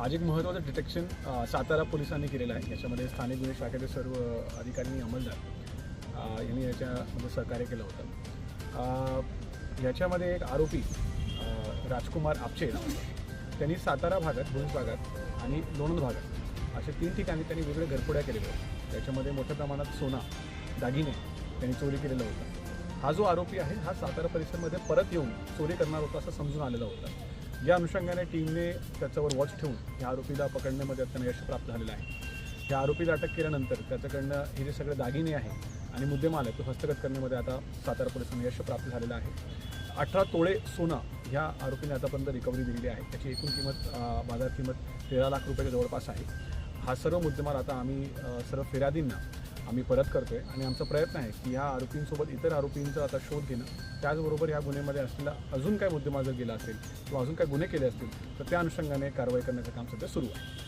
आज एक महत्त्वाचं डिटेक्शन सातारा पोलिसांनी केलेलं आहे. याच्यामध्ये स्थानिक गुन्हे शाखेचे सर्व अधिकारी अंमलदार यांनी याच्यामध्ये सहकार्य केलं होतं. याच्यामध्ये एक आरोपी राजकुमार आपचे त्यांनी सातारा भागात भुज भागात आणि लोणंद भागात अशा तीन ठिकाणी त्यांनी वेगवेगळ्या घरपोड्या केलेल्या होत्या त्याच्यामध्ये मोठ्या प्रमाणात सोना दागिने त्यांनी चोरी केलेला होता. हा जो आरोपी आहे हा सातारा परिसरमध्ये परत येऊन चोरी करणार होता असं समजून आलेला होता. या अनुषंगाने टीमने त्याच्यावर वॉच ठेवून या आरोपीला पकडण्यामध्ये म्हणजे त्यांना यश प्राप्त झालेलं आहे. या आरोपीला अटक केल्यानंतर त्याच्याकडनं हे जे सगळे दागिने आहे आणि मुद्देमाल आहे तो हस्तगत करण्यामध्ये आता सातारा पोलिसांना यश प्राप्त झालेलं आहे. अठरा तोळे सोनं ह्या आरोपीने आतापर्यंत रिकव्हरी दिलेली आहे. त्याची एकूण किंमत बाजार किंमत तेरा लाख रुपयाच्या जवळपास आहे. हा सर्व मुद्देमाल आता आम्ही सर्व फिर्यादींना आम्ही परत करतोय. आणि आमचा प्रयत्न आहे की ह्या आरोपींसोबत इतर आरोपींचा आता शोध घेणं. त्याचबरोबर ह्या गुन्ह्यामध्ये असलेला अजून काय मुद्देमाल जर गेला असेल किंवा अजून काय गुन्हे केले असतील तर त्या अनुषंगाने कारवाई करण्याचं काम सध्या सुरू आहे.